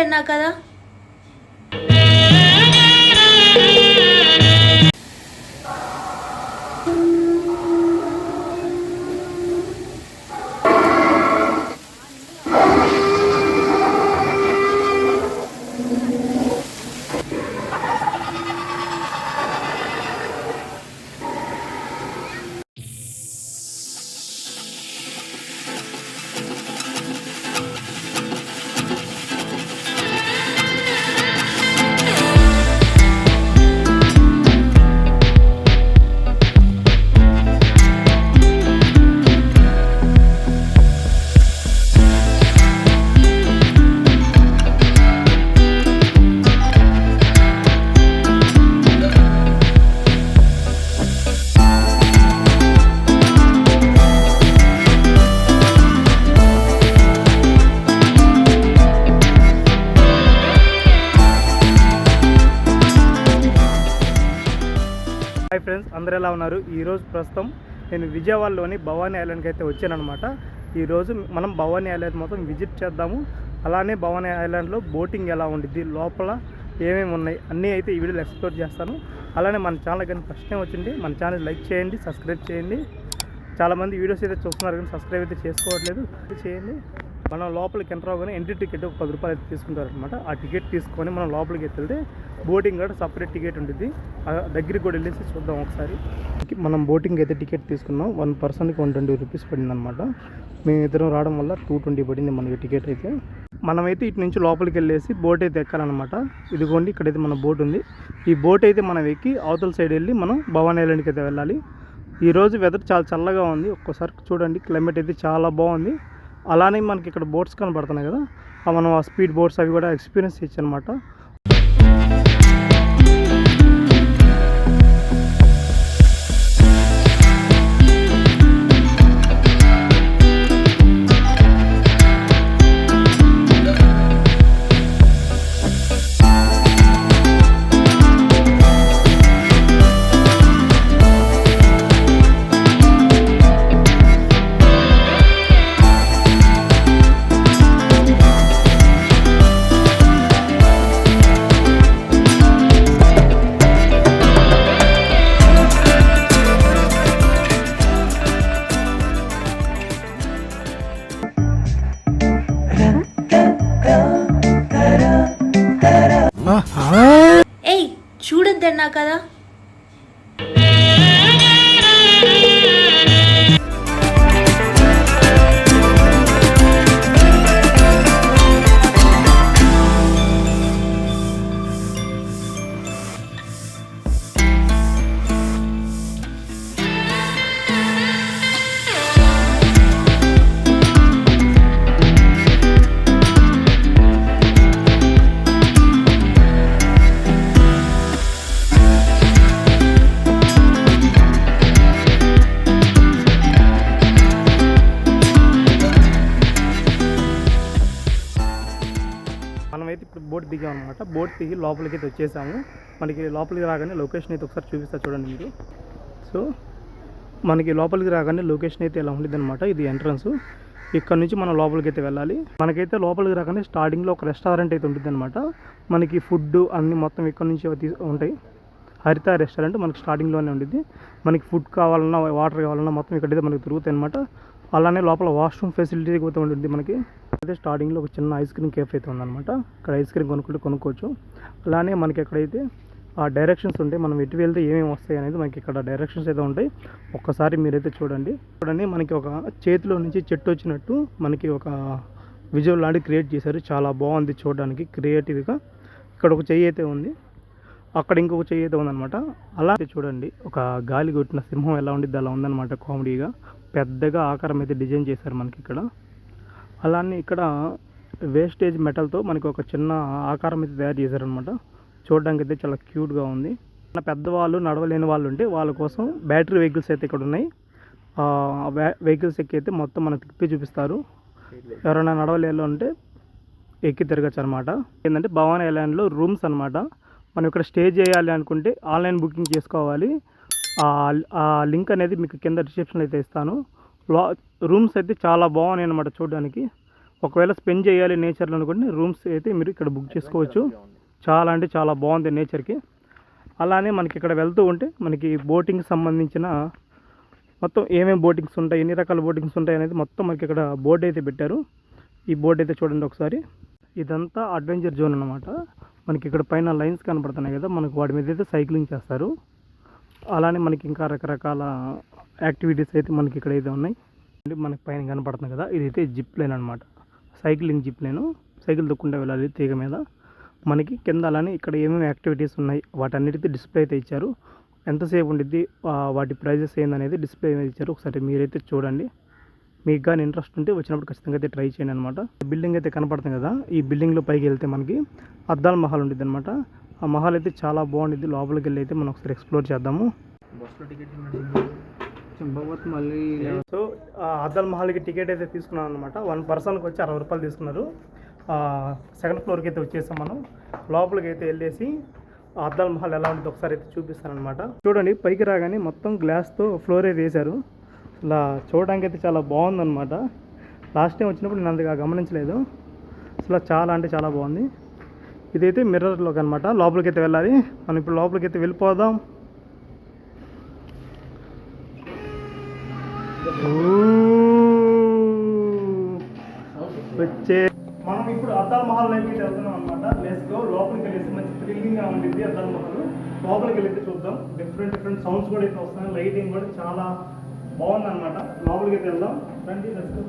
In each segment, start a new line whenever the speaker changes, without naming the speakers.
తిన్నా కదా
అందరు ఎలా ఉన్నారు? ఈరోజు ప్రస్తుతం నేను విజయవాడలోని భవానీ ఐలాండ్కి అయితే వచ్చానమాట ఈరోజు మనం భవానీ ఐలాండ్ మొత్తం విజిట్ చేద్దాము. అలానే భవానీ ఐలాండ్లో బోటింగ్ ఎలా ఉండిద్ది? లోపల ఏమేమి ఉన్నాయి? అన్నీ అయితే ఈ వీడియోలో ఎక్స్ప్లోర్ చేస్తాను. అలానే మన ఛానల్ కానీ ఫస్ట్ టైం వచ్చింది మన ఛానల్ లైక్ చేయండి సబ్స్క్రైబ్ చేయండి. చాలామంది వీడియోస్ అయితే చూస్తున్నారు కానీ సబ్స్క్రైబ్ అయితే చేసుకోవట్లేదు. చేయండి. మనం లోపలికి ఎంటర్ అవ్వగానే ఎంట్రీ టికెట్ ఒక పది రూపాయలు అయితే తీసుకుంటారు అనమాట ఆ టికెట్ తీసుకొని మనం లోపలికి వెళ్తే బోటింగ్ కూడా సపరేట్ టికెట్ ఉంటుంది దగ్గరికి కూడా వెళ్ళేసి చూద్దాం ఒకసారి. మనం బోటింగ్ అయితే టికెట్ తీసుకున్నాం. వన్ పర్సన్కి వన్ ట్వంటీ రూపీస్ పడింది అనమాట మేము ఇద్దరం రావడం వల్ల టూ ట్వంటీ పడింది మనకి టికెట్ అయితే. మనమైతే ఇటు నుంచి లోపలికి వెళ్ళేసి బోట్ అయితే ఎక్కాలన్నమాట. ఇదిగోండి ఇక్కడైతే మన బోట్ ఉంది. ఈ బోట్ అయితే మనం ఎక్కి అవతల సైడ్ వెళ్ళి మనం భవానీ ఐలాండ్కి అయితే వెళ్ళాలి. ఈరోజు వెదర్ చాలా చల్లగా ఉంది. ఒక్కసారి చూడండి క్లైమేట్ అయితే చాలా బాగుంది. అలానే మనకి ఇక్కడ బోట్స్ కనబడుతున్నాయి కదా. మనం ఆ స్పీడ్ బోట్స్ అవి కూడా ఎక్స్పీరియన్స్ చేయొచ్చు అనమాట
ఏయ్ చూడొద్దన్నా కదా?
బోట్ దిగి లోపలికి అయితే వచ్చేసాము. మనకి లోపలికి రాగానే లొకేషన్ అయితే ఒకసారి చూపిస్తా చూడండి మీరు సో మనకి లోపలికి రాగానే లొకేషన్ అయితే ఇలా ఉంటుంది అనమాట ఇది ఎంట్రన్స్. ఇక్కడ నుంచి మనం లోపలికి అయితే వెళ్ళాలి. మనకైతే లోపలికి రాగానే స్టార్టింగ్లో ఒక రెస్టారెంట్ అయితే ఉంటుంది అనమాట మనకి ఫుడ్ అన్ని మొత్తం ఇక్కడ నుంచి ఉంటాయి. హరిత రెస్టారెంట్ మనకి స్టార్టింగ్లోనే ఉంటుంది మనకి ఫుడ్ కావాలన్నా వాటర్ కావాలన్నా మొత్తం ఇక్కడైతే మనకి దొరుకుతాయి అనమాట అలానే లోపల వాష్రూమ్ ఫెసిలిటీ కూడా ఉంటుంది మనకి. అయితే స్టార్టింగ్లో ఒక చిన్న ఐస్ క్రీమ్ కేఫ్ అయితే ఉందన్నమాట. ఇక్కడ ఐస్ క్రీమ్ కొనుక్కుంటే కొనుక్కోవచ్చు. అలానే మనకి ఎక్కడైతే ఆ డైరెక్షన్స్ ఉంటాయి మనం ఎటు వెళ్తే ఏమేమి వస్తాయి అనేది మనకి ఇక్కడ డైరెక్షన్స్ అయితే ఉంటాయి. ఒక్కసారి మీరైతే చూడండి. చూడండి మనకి ఒక చేతిలో నుంచి చెట్టు వచ్చినట్టు మనకి ఒక విజువల్ లాంటి క్రియేట్ చేశారు. చాలా బాగుంది చూడడానికి క్రియేటివ్గా ఇక్కడ ఒక చెయ్యి అయితే ఉంది. అక్కడ ఇంకొక చెయ్యి అయితే ఉందన్నమాట. అలా చూడండి ఒక గాలి కొట్టిన సింహం ఎలా ఉండిద్ది అలా ఉందన్నమాట కామెడీగా పెద్దగా ఆకారం అయితే డిజైన్ చేశారు మనకి ఇక్కడ. అలానే ఇక్కడ వేస్టేజ్ మెటల్తో మనకి ఒక చిన్న ఆకారం అయితే తయారు చేశారనమాట చూడడానికి అయితే చాలా క్యూట్గా ఉంది. మన పెద్దవాళ్ళు నడవలేని వాళ్ళు ఉంటే వాళ్ళ కోసం బ్యాటరీ వెహికల్స్ అయితే ఇక్కడ ఉన్నాయి. వెహికల్స్ ఎక్కి అయితే మొత్తం మనకు తిప్పి చూపిస్తారు. ఎవరైనా నడవలేళ్ళు ఉంటే ఎక్కి తిరగచ్చు అనమాట ఏంటంటే భవాన్ ఐలాండ్లో రూమ్స్ అనమాట మనం ఇక్కడ స్టే చేయాలి అనుకుంటే ఆన్లైన్ బుకింగ్ చేసుకోవాలి. ఆ- ఆ లింక్ అనేది మీకు కింద డిస్క్రిప్షన్లో అయితే ఇస్తాను. లా రూమ్స్ అయితే చాలా బాగున్నాయి అనమాట చూడడానికి. ఒకవేళ స్పెండ్ చేయాలి నేచర్లో అనుకుంటే రూమ్స్ అయితే మీరు ఇక్కడ బుక్ చేసుకోవచ్చు. చాలా అంటే చాలా బాగుంది నేచర్కి. అలానే మనకి ఇక్కడ వెళ్తూ ఉంటే మనకి బోటింగ్ సంబంధించిన మొత్తం ఏమేమి బోటింగ్స్ ఉంటాయి ఎన్ని రకాల బోటింగ్స్ ఉంటాయి అనేది మొత్తం మనకి ఇక్కడ బోర్డు అయితే పెట్టారు. ఈ బోర్డు అయితే చూడండి ఒకసారి. ఇదంతా అడ్వెంచర్ జోన్ అనమాట మనకి ఇక్కడ పైన లైన్స్ కనపడుతున్నాయి కదా మనకు వాటి మీద అయితే సైక్లింగ్ చేస్తారు. అలానే మనకి ఇంకా రకరకాల యాక్టివిటీస్ అయితే మనకి ఇక్కడ అయితే ఉన్నాయి. అంటే మనకి పైన కనపడుతుంది కదా ఇదైతే జిప్ లైన్ అనమాట సైక్లింగ్ జిప్ లైన్. సైకిల్ తొక్కుంటే వెళ్ళాలి తీగ మీద. మనకి కింద అలానే ఇక్కడ ఏమేమి యాక్టివిటీస్ ఉన్నాయి వాటన్నిటికీ డిస్ప్లే అయితే ఇచ్చారు. ఎంతసేపు ఉండిద్ది వాటి ప్రైజెస్ ఏందనేది డిస్ప్లే మీద ఇచ్చారు. ఒకసారి మీరైతే చూడండి. మీకు కానీ ఇంట్రెస్ట్ ఉంటే వచ్చినప్పుడు ఖచ్చితంగా అయితే ట్రై చేయండి అనమాట బిల్డింగ్ అయితే కనపడుతుంది కదా ఈ బిల్డింగ్లో పైకి వెళ్తే మనకి అద్దాల మహల్ ఉంటుంది అనమాట ఆ మహల్ అయితే చాలా బాగుండిద్ది. లోపలికి వెళ్ళి అయితే మనం ఒకసారి ఎక్స్ప్లోర్ చేద్దాము.
బస్సులో టికెట్ మళ్ళీ
సో ఆ అద్దాల మహల్కి టికెట్ అయితే తీసుకున్నాం అనమాట వన్ పర్సన్కి వచ్చి అరవై రూపాయలు తీసుకున్నారు. సెకండ్ ఫ్లోర్కి అయితే వచ్చేసాం మనం. లోపలికి అయితే వెళ్ళేసి అద్దాల మహల్ ఎలా ఉంటుంది ఒకసారి అయితే చూపిస్తాను అనమాట చూడండి పైకి రాగానే మొత్తం గ్లాస్తో ఫ్లోర్ అయితే వేశారు. అసలు చూడడానికి అయితే చాలా బాగుందన్నమాట. లాస్ట్ టైం వచ్చినప్పుడు నేను అంతగా గమనించలేదు. అసలు చాలా అంటే చాలా బాగుంది. ఇదైతే మిర్రర్లోకి అనమాట లోపలికి అయితే వెళ్ళాలి. మనం ఇప్పుడు లోపలికి అయితే వెళ్ళిపోదాం వచ్చే మనం ఇప్పుడు అద్దాల మహల్ అయితే వెళ్తున్నాం అనమాట లెస్ గో లోపలికి వెళ్ళేసి మంచి థ్రిల్లింగ్గా ఉండింది అద్దాల మహల్. లోపలికి వెళ్ళి చూద్దాం. డిఫరెంట్ డిఫరెంట్ సౌండ్స్ కూడా అయితే వస్తున్నాయి. లైటింగ్ కూడా చాలా బాగుంది అనమాట లోపలికి అయితే వెళ్దాం. రండి లెస్ గో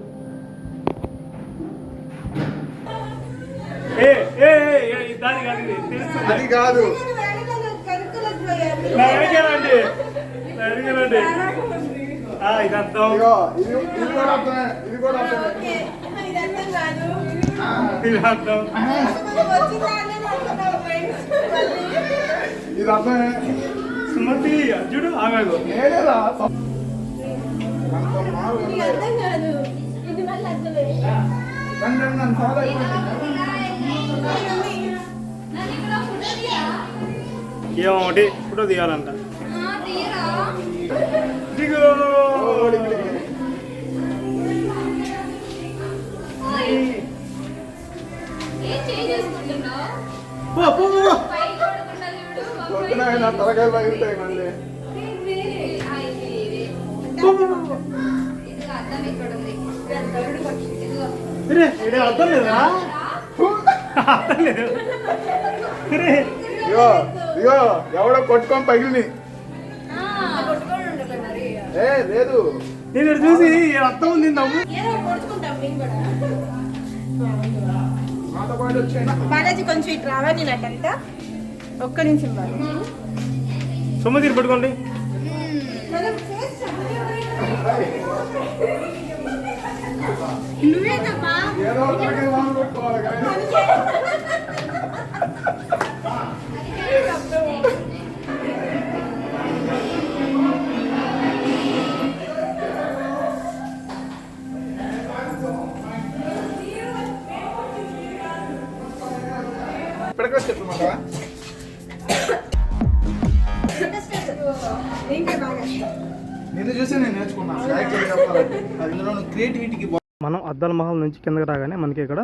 అది కాదు.
వెనకాలండి ఆ, ఇది అర్థం
ఇది ఇది కూడా అర్థమే ఇది కూడా అర్థమే.
ఇది అర్థం.
ఇది అర్థమే.
సుమతి అర్జుడు ఆగాగు.
నేనేరా అంత మారు రండి
ఏమో ఒకటి ఫోటో తీయాలంట.
తలకాయలు పగిలితాయి మళ్ళీ
అర్థం లేదా? అర్థం లేదు రే,
ఇగో ఇగో ఎవడో కొట్టుకొని పగిలిని ఏ లేదు.
నేను చూసి అర్థం ఉంది నవ్వు.
బాలాజీ కొంచెం ఇటు రావా నేను అటంట ఒక్క నిమిషం బాలాజీ
సుమతి పట్టుకోండి
ఏదో ఒకటి వాళ్ళు కొట్టుకోవాలి కానీ ఇప్పటికే నిన్ను చూసి నేను
మనం అద్దాల మహల్ నుంచి కిందకి రాగానే మనకి ఇక్కడ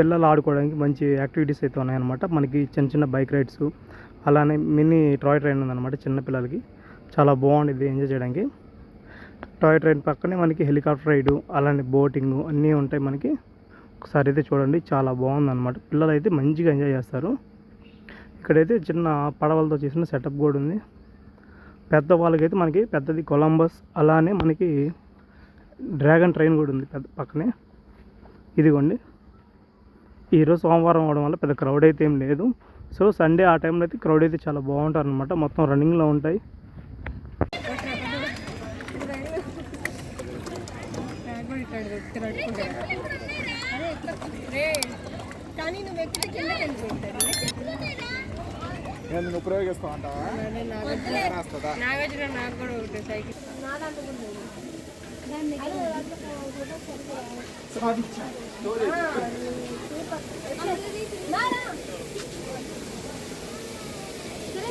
పిల్లలు ఆడుకోవడానికి మంచి యాక్టివిటీస్ అయితే ఉన్నాయన్నమాట. మనకి చిన్న చిన్న బైక్ రైడ్స్ అలానే మినీ టాయ్ ట్రైన్ ఉందన్నమాట చిన్న పిల్లలకి. చాలా బాగుంటుంది ఎంజాయ్ చేయడానికి. టాయ్ ట్రైన్ పక్కనే మనకి హెలికాప్టర్ రైడు అలానే బోటింగ్ అన్నీ ఉంటాయి మనకి. ఒకసారి అయితే చూడండి చాలా బాగుందన్నమాట. పిల్లలు అయితే మంచిగా ఎంజాయ్ చేస్తారు. ఇక్కడైతే చిన్న పడవలతో చేసిన సెటప్ కూడా ఉంది. పెద్ద వాళ్ళకైతే మనకి పెద్దది కొలంబస్ అలానే మనకి డ్రాగన్ ట్రైన్ కూడా ఉంది పెద్ద పక్కనే. ఇదిగోండి. ఈరోజు సోమవారం అవడం వల్ల పెద్ద క్రౌడ్ అయితే ఏం లేదు. సో సండే ఆ టైంలో అయితే క్రౌడ్ అయితే చాలా బాగుంటారు అనమాట మొత్తం రన్నింగ్లో ఉంటాయి.
అంటావా
నాగార్జున నాకు కూడా ఒకటి సైకిల్.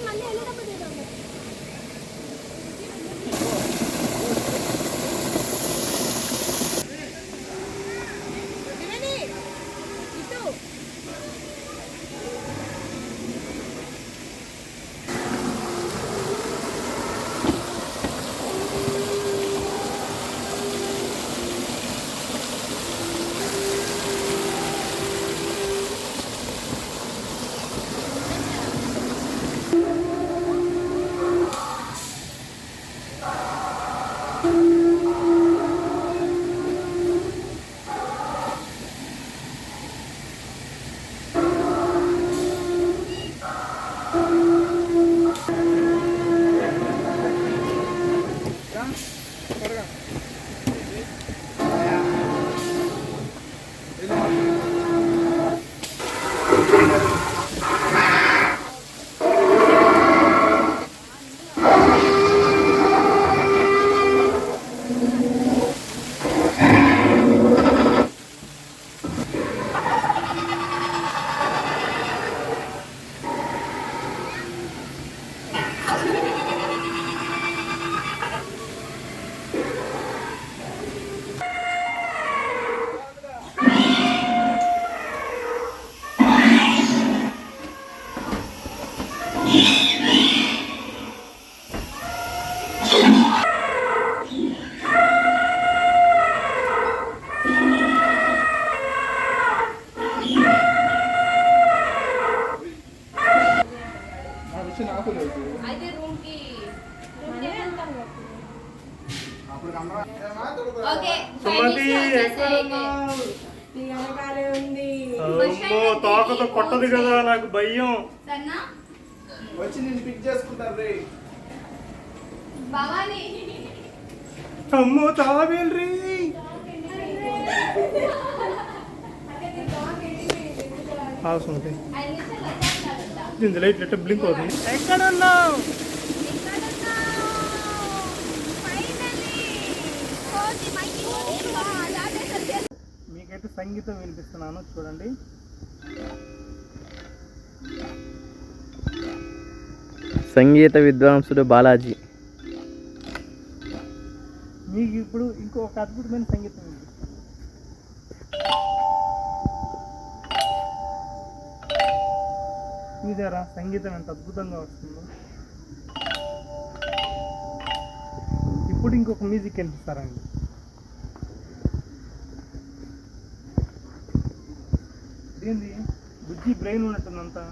మళ్ళీ
వెళ్ళేటప్పుడు తోకతో కొట్టదు కదా నాకు భయం.
వచ్చి నేను పిక్ చేసుకుంటారు రే.
అమ్మో తావేల్రి ఆగు సుమతి. దీని లైట్ లెట్ బ్లింక్ అవుతుంది. ఎక్కడ ఉన్నావు మీకైతే సంగీతం వినిపిస్తున్నాను చూడండి.
సంగీత విద్వాంసుడు బాలాజీ.
మీకు ఇప్పుడు ఇంకో ఒక అద్భుతమైన సంగీతం వినిపిస్తుంది. చూసారా సంగీతం ఎంత అద్భుతంగా వస్తుందో. ఇప్పుడు ఇంకొక మ్యూజిక్ వినిపిస్తారండి. ఏంది బుజ్జి బ్రెయిన్ ఉన్నట్టుందంతా.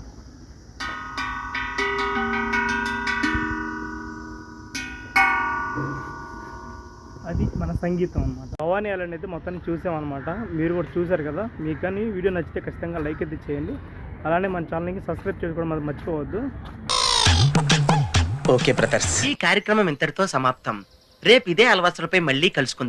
అది మన సంగీతం అనమాట భవానీ ఐలాండ్ అయితే మొత్తాన్ని చూసామన్నమాట. మీరు కూడా చూశారు కదా? మీకు కానీ వీడియో నచ్చితే ఖచ్చితంగా లైక్ అయితే చేయండి. అలానే మన ఛానల్కి సబ్స్క్రైబ్ చేసుకోవడం అది మర్చిపోవద్దు.
Okay brothers.
ఈ కార్యక్రమం ఇంతటితో సమాప్తం. రేపు ఇదే అలవాసులపై మళ్ళీ కలుసుకుందాం.